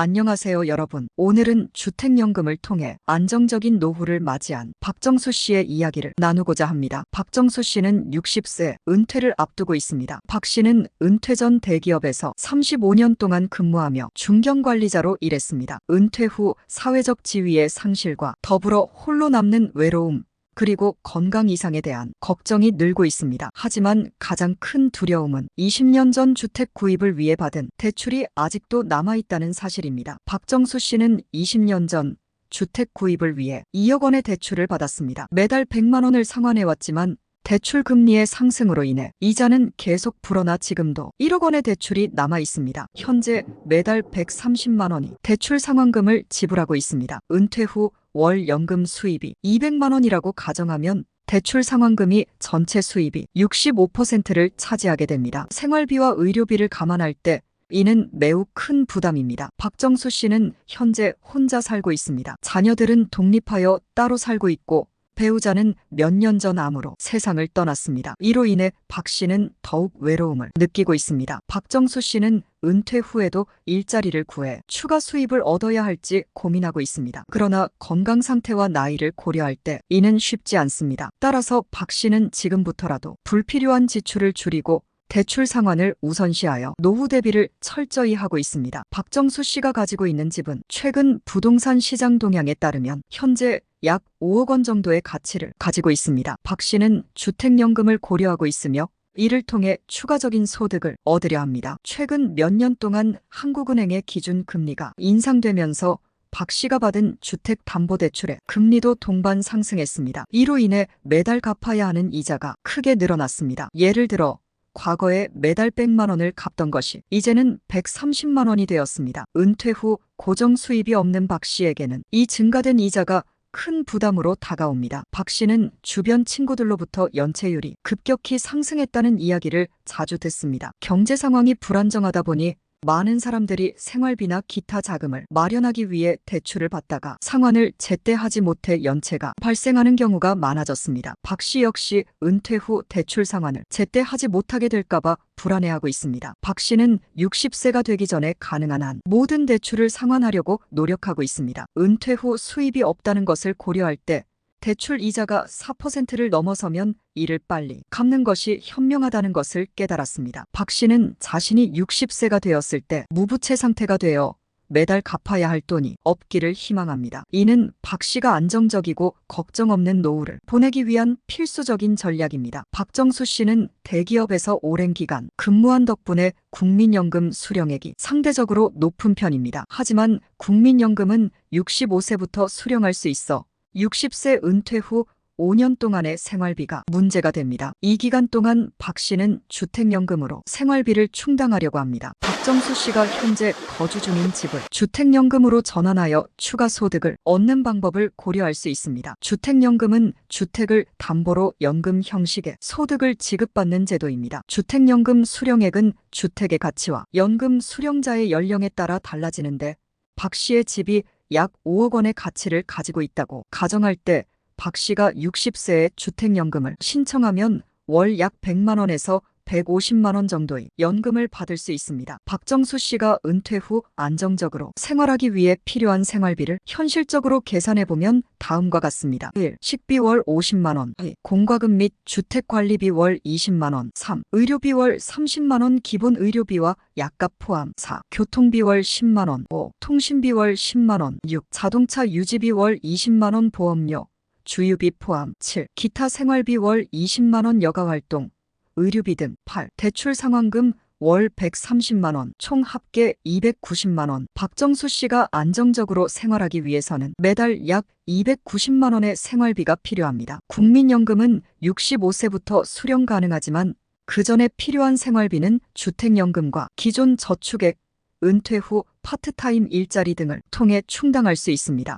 안녕하세요 여러분. 오늘은 주택연금을 통해 안정적인 노후를 맞이한 박정수 씨의 이야기를 나누고자 합니다. 박정수 씨는 60세 은퇴를 앞두고 있습니다. 박 씨는 은퇴 전 대기업에서 35년 동안 근무하며 중견관리자로 일했습니다. 은퇴 후 사회적 지위의 상실과 더불어 홀로 남는 외로움, 그리고 건강 이상에 대한 걱정이 늘고 있습니다. 하지만 가장 큰 두려움은 20년 전 주택 구입을 위해 받은 대출이 아직도 남아있다는 사실입니다. 박정수 씨는 20년 전 주택 구입을 위해 2억 원의 대출을 받았습니다. 매달 100만 원을 상환해왔지만 대출 금리의 상승으로 인해 이자는 계속 불어나 지금도 1억 원의 대출이 남아 있습니다. 현재 매달 130만 원이 대출 상환금을 지불하고 있습니다. 은퇴 후 월 연금 수입이 200만 원이라고 가정하면 대출 상환금이 전체 수입이 65%를 차지하게 됩니다. 생활비와 의료비를 감안할 때 이는 매우 큰 부담입니다. 박정수 씨는 현재 혼자 살고 있습니다. 자녀들은 독립하여 따로 살고 있고 배우자는 몇 년 전 암으로 세상을 떠났습니다. 이로 인해 박 씨는 더욱 외로움을 느끼고 있습니다. 박정수 씨는 은퇴 후에도 일자리를 구해 추가 수입을 얻어야 할지 고민하고 있습니다. 그러나 건강 상태와 나이를 고려할 때 이는 쉽지 않습니다. 따라서 박 씨는 지금부터라도 불필요한 지출을 줄이고 대출 상환을 우선시하여 노후 대비를 철저히 하고 있습니다. 박정수 씨가 가지고 있는 집은 최근 부동산 시장 동향에 따르면 현재 약 5억 원 정도의 가치를 가지고 있습니다. 박 씨는 주택연금을 고려하고 있으며 이를 통해 추가적인 소득을 얻으려 합니다. 최근 몇 년 동안 한국은행의 기준 금리가 인상되면서 박 씨가 받은 주택담보대출의 금리도 동반 상승했습니다. 이로 인해 매달 갚아야 하는 이자가 크게 늘어났습니다. 예를 들어 과거에 매달 100만 원을 갚던 것이 이제는 130만 원이 되었습니다. 은퇴 후 고정 수입이 없는 박 씨에게는 이 증가된 이자가 큰 부담으로 다가옵니다. 박 씨는 주변 친구들로부터 연체율이 급격히 상승했다는 이야기를 자주 듣습니다. 경제 상황이 불안정하다 보니 많은 사람들이 생활비나 기타 자금을 마련하기 위해 대출을 받다가 상환을 제때 하지 못해 연체가 발생하는 경우가 많아졌습니다. 박 씨 역시 은퇴 후 대출 상환을 제때 하지 못하게 될까봐 불안해하고 있습니다. 박 씨는 60세가 되기 전에 가능한 한 모든 대출을 상환하려고 노력하고 있습니다. 은퇴 후 수입이 없다는 것을 고려할 때 대출 이자가 4%를 넘어서면 이를 빨리 갚는 것이 현명하다는 것을 깨달았습니다. 박 씨는 자신이 60세가 되었을 때 무부채 상태가 되어 매달 갚아야 할 돈이 없기를 희망합니다. 이는 박 씨가 안정적이고 걱정 없는 노후를 보내기 위한 필수적인 전략입니다. 박정수 씨는 대기업에서 오랜 기간 근무한 덕분에 국민연금 수령액이 상대적으로 높은 편입니다. 하지만 국민연금은 65세부터 수령할 수 있어 60세 은퇴 후 5년 동안의 생활비가 문제가 됩니다. 이 기간 동안 박 씨는 주택연금으로 생활비를 충당하려고 합니다. 박정수 씨가 현재 거주 중인 집을 주택연금으로 전환하여 추가 소득을 얻는 방법을 고려할 수 있습니다. 주택연금은 주택을 담보로 연금 형식의 소득을 지급받는 제도입니다. 주택연금 수령액은 주택의 가치와 연금 수령자의 연령에 따라 달라지는데 박 씨의 집이 약 5억 원의 가치를 가지고 있다고 가정할 때 박 씨가 60세에 주택연금을 신청하면 월 약 100만 원에서 150만 원 정도의 연금을 받을 수 있습니다. 박정수 씨가 은퇴 후 안정적으로 생활하기 위해 필요한 생활비를 현실적으로 계산해보면 다음과 같습니다. 1. 식비 월 50만 원 2. 공과금 및 주택관리비 월 20만 원 3. 의료비 월 30만 원 기본 의료비와 약값 포함 4. 교통비 월 10만 원 5. 통신비 월 10만 원 6. 자동차 유지비 월 20만 원 보험료 주유비 포함 7. 기타 생활비 월 20만 원 여가활동 의료비 등 8. 대출 상환금 월 130만 원, 총 합계 290만 원. 박정수 씨가 안정적으로 생활하기 위해서는 매달 약 290만 원의 생활비가 필요합니다. 국민연금은 65세부터 수령 가능하지만 그 전에 필요한 생활비는 주택연금과 기존 저축액, 은퇴 후 파트타임 일자리 등을 통해 충당할 수 있습니다.